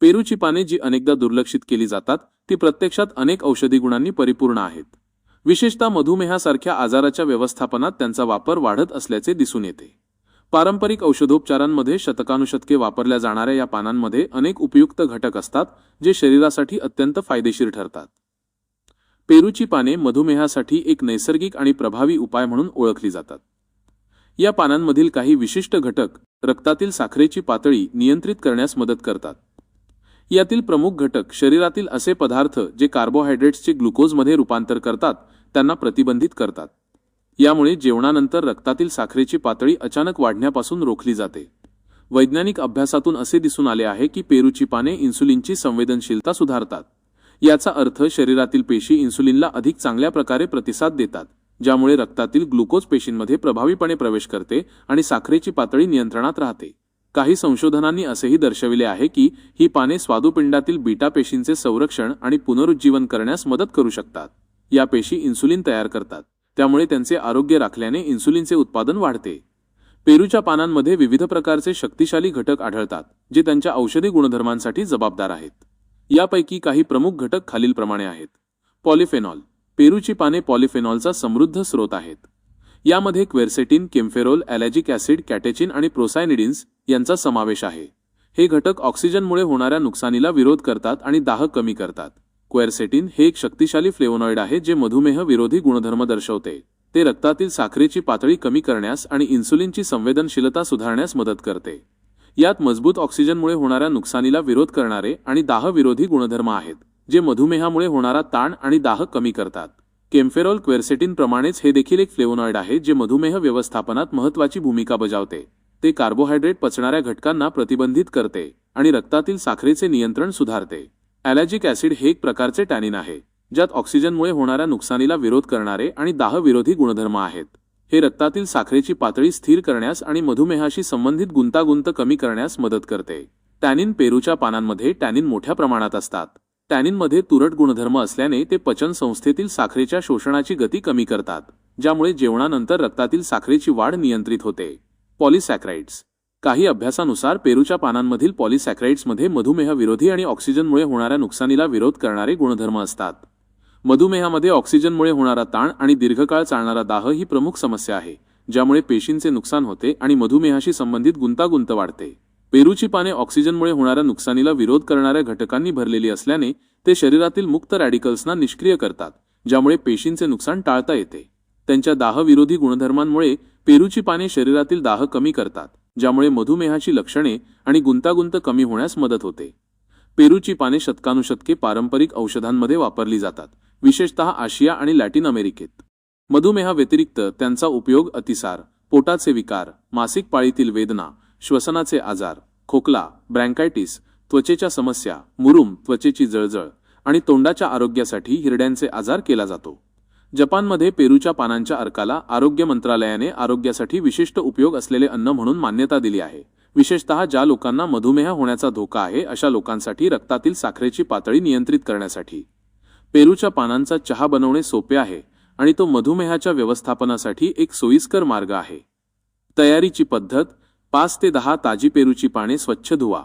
पेरूची पाने जी अनेकदा दुर्लक्षित केली जातात ती प्रत्यक्षात अनेक औषधी गुणांनी परिपूर्ण आहेत. विशेषतः मधुमेहासारख्या आजाराच्या व्यवस्थापनात त्यांचा वापर वाढत असल्याचे दिसून येते. पारंपरिक औषधोपचारांमध्ये शतकानुशतके वापरल्या जाणाऱ्या या पानांमध्ये अनेक उपयुक्त घटक असतात जे शरीरासाठी अत्यंत फायदेशीर ठरतात. पेरूची पाने मधुमेहासाठी एक नैसर्गिक आणि प्रभावी उपाय म्हणून ओळखली जातात. या पानांमधील काही विशिष्ट घटक रक्तातील साखरेची पातळी नियंत्रित करण्यास मदत करतात. यातील प्रमुख घटक शरीरातील असे पदार्थ जे कार्बोहायड्रेट्सचे ग्लुकोजमध्ये रूपांतर करतात त्यांना प्रतिबंधित करतात. यामुळे जेवणानंतर रक्तातील साखरेची पातळी अचानक वाढण्यापासून रोखली जाते. वैज्ञानिक अभ्यासातून असे दिसून आले आहे की पेरूची पाने इन्सुलिनची संवेदनशीलता सुधारतात. याचा अर्थ शरीरातील पेशी इन्सुलिनला अधिक चांगल्या प्रकारे प्रतिसाद देतात ज्यामुळे रक्तातील ग्लुकोज पेशींमध्ये प्रभावीपणे प्रवेश करते आणि साखरेची पातळी नियंत्रणात राहते. काही संशोधनांनी असेही दर्शविले आहे की ही पाने स्वादुपिंडातील बीटा पेशींचे संरक्षण आणि पुनरुज्जीवन करण्यास मदत करू शकतात. या पेशी इन्सुलिन तयार करतात. त्यामुळे त्यांचे आरोग्य राखल्याने इन्सुलिनचे उत्पादन वाढते. पेरूच्या पानांमध्ये विविध प्रकारचे शक्तिशाली घटक आढळतात जे त्यांच्या औषधी गुणधर्मांसाठी जबाबदार आहेत. यापैकी काही प्रमुख घटक खालीलप्रमाणे आहेत. पॉलिफेनॉल. पेरूची पाने पॉलिफेनॉलचा समृद्ध स्रोत आहेत. यामध्ये क्वेरसेटिन केम्फेरोल ॲलॅजिक ॲसिड कॅटेचिन आणि प्रोसायनिडिन्स यांचा समावेश आहे. हे घटक ऑक्सिजनमुळे होणाऱ्या नुकसानीला विरोध करतात आणि दाह कमी करतात. क्वेरसेटिन हे एक शक्तिशाली फ्लेवोनॉइड आहे जे मधुमेह विरोधी गुणधर्म दर्शवते. ते रक्तातील साखरेची पातळी कमी करण्यास आणि इन्सुलिनची संवेदनशीलता सुधारण्यास मदत करते. यात मजबूत ऑक्सिजनमुळे होणाऱ्या नुकसानीला विरोध करणारे आणि दाह विरोधी गुणधर्म आहेत जे मधुमेहामुळे होणारा ताण आणि दाह कमी करतात. केम्फेरॉल क्वेरसेटिन प्रमाणेच हे देखील एक फ्लेवोनॉइड आहे जे मधुमेह व्यवस्थापनात महत्वाची भूमिका बजावते. ते कार्बोहायड्रेट पचणाऱ्या घटकांना प्रतिबंधित करते आणि रक्तातील साखरेचे नियंत्रण सुधारते. ॲलॅजिक ॲसिड हे एक प्रकारचे टॅनिन आहे ज्यात ऑक्सिजनमुळे होणाऱ्या नुकसानीला विरोध करणारे आणि दाहविरोधी गुणधर्म आहेत. हे रक्तातील साखरेची पातळी स्थिर करण्यास आणि मधुमेहाशी संबंधित गुंतागुंत कमी करण्यास मदत करते. टॅनिन पेरूच्या पानांमध्ये टॅनिन मोठ्या प्रमाणात असतात. टॅनिनमध्ये तुरट गुणधर्म असल्याने ते पचन संस्थेतील साखरेच्या शोषणाची गती कमी करतात ज्यामुळे जेवणानंतर रक्तातील साखरेची वाढ नियंत्रित होते. पॉलिसॅक्राइड्स. काही अभ्यासानुसार पेरूच्या पानांमधील पॉलिसॅक्राइड्समध्ये मधुमेह विरोधी आणि ऑक्सिजनमुळे होणाऱ्या नुकसानीला विरोध करणारे गुणधर्म असतात. मधुमेहामध्ये ऑक्सिजनमुळे होणारा ताण आणि दीर्घकाळ चालणारा दाह ही प्रमुख समस्या आहे ज्यामुळे पेशींचे नुकसान होते आणि मधुमेहाशी संबंधित गुंतागुंत वाढते. पेरूची पाने ऑक्सिजनमुळे होणाऱ्या नुकसानीला विरोध करणाऱ्या घटकांनी भरलेली असल्याने ते शरीरातील मुक्त रॅडिकल्सना निष्क्रिय करतात ज्यामुळे पेशींचे नुकसान टाळता येते. त्यांच्या दाहविरोधी गुणधर्मांमुळे पेरूची पाने शरीरातील दाह कमी करतात ज्यामुळे मधुमेहाची लक्षणे आणि गुंतागुंत कमी होण्यास मदत होते. पेरूची पाने शतकानुशतके पारंपरिक औषधांमध्ये वापरली जातात विशेषतः आशिया आणि लॅटिन अमेरिकेत. मधुमेहाव्यतिरिक्त त्यांचा उपयोग अतिसार पोटाचे विकार मासिक पाळीतील वेदना श्वसनाचे आजार खोकला ब्रँकायटिस त्वचेच्या समस्या मुरुम त्वचेची जळजळ आणि तोंडाच्या आरोग्यासाठी हिरड्यांचे आजार केला जातो. जपानमध्ये पेरूच्या पानांच्या अर्काला आरोग्य मंत्रालयाने आरोग्यासाठी विशिष्ट उपयोग असलेले अन्न म्हणून मान्यता दिली आहे. विशेषतः ज्या लोकांना मधुमेह होण्याचा धोका आहे अशा लोकांसाठी रक्तातील साखरेची पातळी नियंत्रित करण्यासाठी. पेरूच्या पानांचा चहा बनवणे सोपे आहे आणि तो मधुमेहाच्या व्यवस्थापनासाठी एक सोयीस्कर मार्ग आहे. तयारीची पद्धत पाच ते दहा ताजी पेरूची पाने स्वच्छ धुवा.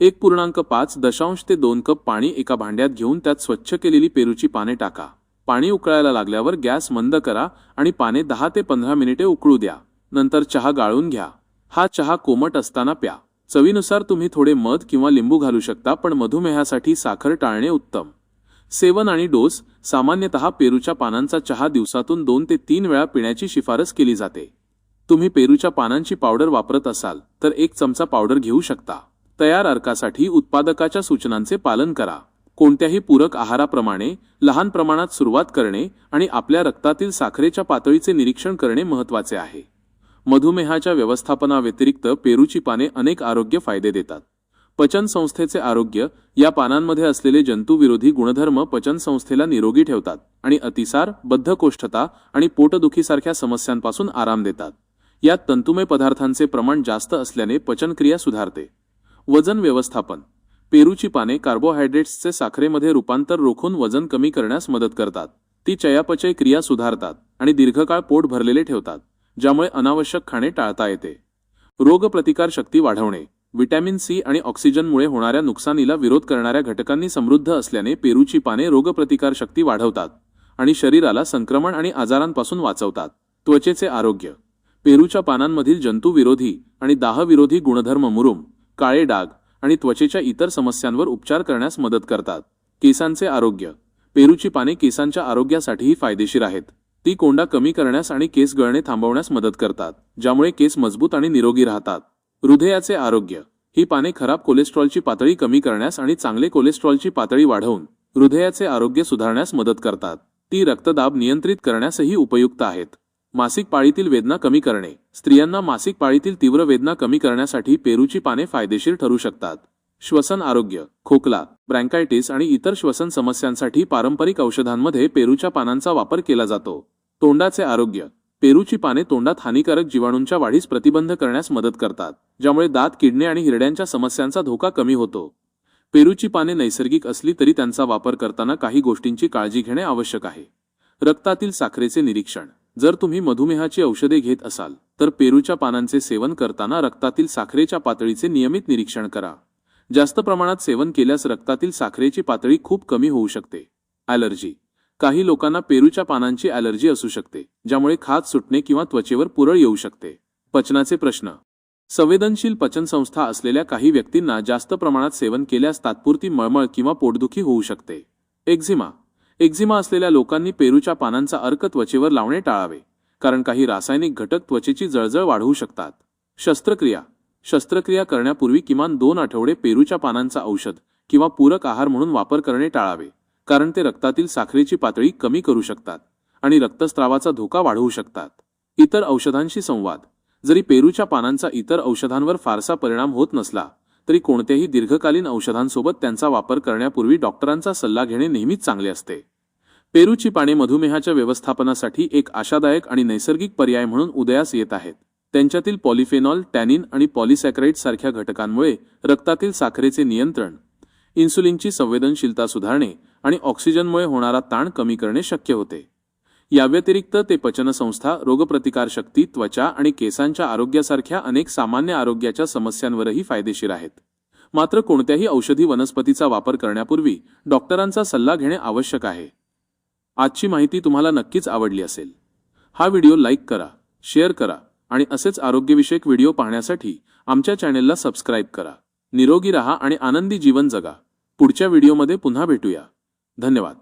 एक पूर्णांक पाच दशांश ते दोन कप पाणी एका भांड्यात घेऊन त्यात स्वच्छ केलेली पेरूची पाने टाका. पाणी उकळायला लागल्यावर गॅस मंद करा आणि पाने दहा ते पंधरा मिनिटे उकळू द्या. नंतर चहा गाळून घ्या. हा चहा कोमट असताना प्या. चवीनुसार तुम्ही थोडे मध किंवा लिंबू घालू शकता पण मधुमेहासाठी साखर टाळणे उत्तम. सेवन आणि डोस सामान्यतः पेरूच्या पानांचा चहा दिवसातून दोन ते तीन वेळा पिण्याची शिफारस केली जाते. तुम्ही पेरूच्या पानांची पावडर वापरत असाल तर एक चमचा पावडर घेऊ शकता. तयार अर्कासाठी उत्पादकाच्या सूचनांचे पालन करा. कोणत्याही पूरक आहाराप्रमाणे लहान प्रमाणात सुरुवात करणे आणि आपल्या रक्तातील साखरेच्या पातळीचे निरीक्षण करणे महत्त्वाचे आहे. मधुमेहाच्या व्यवस्थापनाव्यतिरिक्त पेरूची पाने अनेक आरोग्य फायदे देतात. पचन संस्थेचे आरोग्य या पानांमध्ये असलेले जंतुविरोधी गुणधर्म पचन संस्थेला निरोगी ठेवतात आणि अतिसार बद्धकोष्ठता आणि पोटदुखीसारख्या समस्यांपासून आराम देतात. यात तंतुमय पदार्थांचे प्रमाण जास्त असल्याने पचनक्रिया सुधारते. वजन व्यवस्थापन. पेरूची पाने कार्बोहायड्रेट्सचे साखरेमध्ये रूपांतर रोखून वजन कमी करण्यास मदत करतात. ती चयापचय क्रिया सुधारतात आणि दीर्घकाळ पोट भरलेले ठेवतात ज्यामुळे अनावश्यक खाणे टाळता येते. रोगप्रतिकार शक्ती वाढवणे. व्हिटॅमिन सी आणि ऑक्सिजनमुळे होणाऱ्या नुकसानीला विरोध करणाऱ्या घटकांनी समृद्ध असल्याने पेरूची पाने रोगप्रतिकार शक्ती वाढवतात आणि शरीराला संक्रमण आणि आजारांपासून वाचवतात. त्वचेचे आरोग्य. पेरूच्या पानांमधील जंतुविरोधी आणि दाहविरोधी गुणधर्म मुरुम काळे डाग आणि त्वचेच्या इतर समस्यांवर उपचार करण्यास मदत करतात. केसांचे आरोग्य. पेरूची पाने केसांच्या आरोग्यासाठीही फायदेशीर आहेत. ती कोंडा कमी करण्यास आणि केस गळणे थांबवण्यास मदत करतात ज्यामुळे केस मजबूत आणि निरोगी राहतात. हृदयाचे आरोग्य. ही पाने खराब कोलेस्ट्रॉलची पातळी कमी करण्यास आणि चांगले कोलेस्ट्रॉलची पातळी वाढवून हृदयाचे आरोग्य सुधारण्यास मदत करतात. ती रक्तदाब नियंत्रित करण्यासही उपयुक्त आहेत. मासिक पाळीतील वेदना कमी करणे. स्त्रियांना मासिक पाळीतील तीव्र वेदना कमी करण्यासाठी पेरूची पाने फायदेशीर ठरू शकतात. श्वसन आरोग्य खोकला ब्रँकायटिस आणि इतर श्वसन समस्यांसाठी पारंपरिक औषधांमध्ये पेरूच्या पानांचा वापर केला जातो. तोंडाचे आरोग्य. पेरूची पाने तोंडात हानिकारक जीवाणूंच्या वाढीस प्रतिबंध करण्यास मदत करतात ज्यामुळे दात किडणे आणि हिरड्यांच्या समस्यांचा धोका कमी होतो. पेरूची पाने नैसर्गिक असली तरी त्यांचा वापर करताना काही गोष्टींची काळजी घेणे आवश्यक आहे. रक्तातील साखरेचे निरीक्षण. जर तुम्ही मधुमेहाची औषधे घेत असाल तर पेरूच्या पानांचे सेवन करताना रक्तातील साखरेच्या पातळीचे नियमित निरीक्षण करा. जास्त प्रमाणात सेवन केल्यास रक्तातील साखरेची पातळी खूप कमी होऊ शकते. ॲलर्जी. काही लोकांना पेरूच्या पानांची ॲलर्जी असू शकते ज्यामुळे खाज सुटणे किंवा त्वचेवर पुरळ येऊ शकते. पचनाचे प्रश्न. संवेदनशील पचनसंस्था असलेल्या काही व्यक्तींना जास्त प्रमाणात सेवन केल्यास तात्पुरती मळमळ किंवा पोटदुखी होऊ शकते. एक्झिमा. एक्झिमा असलेल्या लोकांनी पेरूच्या पानांचा अर्क त्वचेवर लावणे टाळावे कारण काही रासायनिक घटक त्वचेची जळजळ वाढवू शकतात. शस्त्रक्रिया. शस्त्रक्रिया करण्यापूर्वी किमान दोन आठवडे पेरूच्या पानांचा औषध किंवा पूरक आहार म्हणून वापर करणे टाळावे कारण ते रक्तातील साखरेची पातळी कमी करू शकतात आणि रक्तस्त्रावाचा धोका वाढवू शकतात. इतर औषधांशी संवाद. जरी पेरूच्या पानांचा इतर औषधांवर फारसा परिणाम होत नसला तरी कोणत्याही दीर्घकालीन औषधांसोबत त्यांचा वापर करण्यापूर्वी डॉक्टरांचा सल्ला घेणे नेहमीच चांगले असते. पेरूची पाने मधुमेहाच्या व्यवस्थापनासाठी एक आशादायक आणि नैसर्गिक पर्याय म्हणून उदयास येत आहेत. त्यांच्यातील पॉलिफेनॉल टॅनिन आणि पॉलिसॅक्राईड सारख्या घटकांमुळे रक्तातील साखरेचे नियंत्रण इन्सुलिनची संवेदनशीलता सुधारणे आणि ऑक्सिजनमुळे होणारा ताण कमी करणे शक्य होते. याव्यतिरिक्त ते पचनसंस्था रोगप्रतिकारशक्ती त्वचा आणि केसांच्या आरोग्यासारख्या अनेक सामान्य आरोग्याच्या समस्यांवरही फायदेशीर आहेत. मात्र कोणत्याही औषधी वनस्पतीचा वापर करण्यापूर्वी डॉक्टरांचा सल्ला घेणे आवश्यक आहे. आजची माहिती तुम्हाला नक्कीच आवडली असेल. हा व्हिडिओ लाईक करा शेअर करा आणि असेच आरोग्यविषयक व्हिडिओ पाहण्यासाठी आमच्या चॅनेलला सबस्क्राईब करा. निरोगी रहा आणि आनंदी जीवन जगा. पुढच्या व्हिडिओमध्ये पुन्हा भेटूया. धन्यवाद.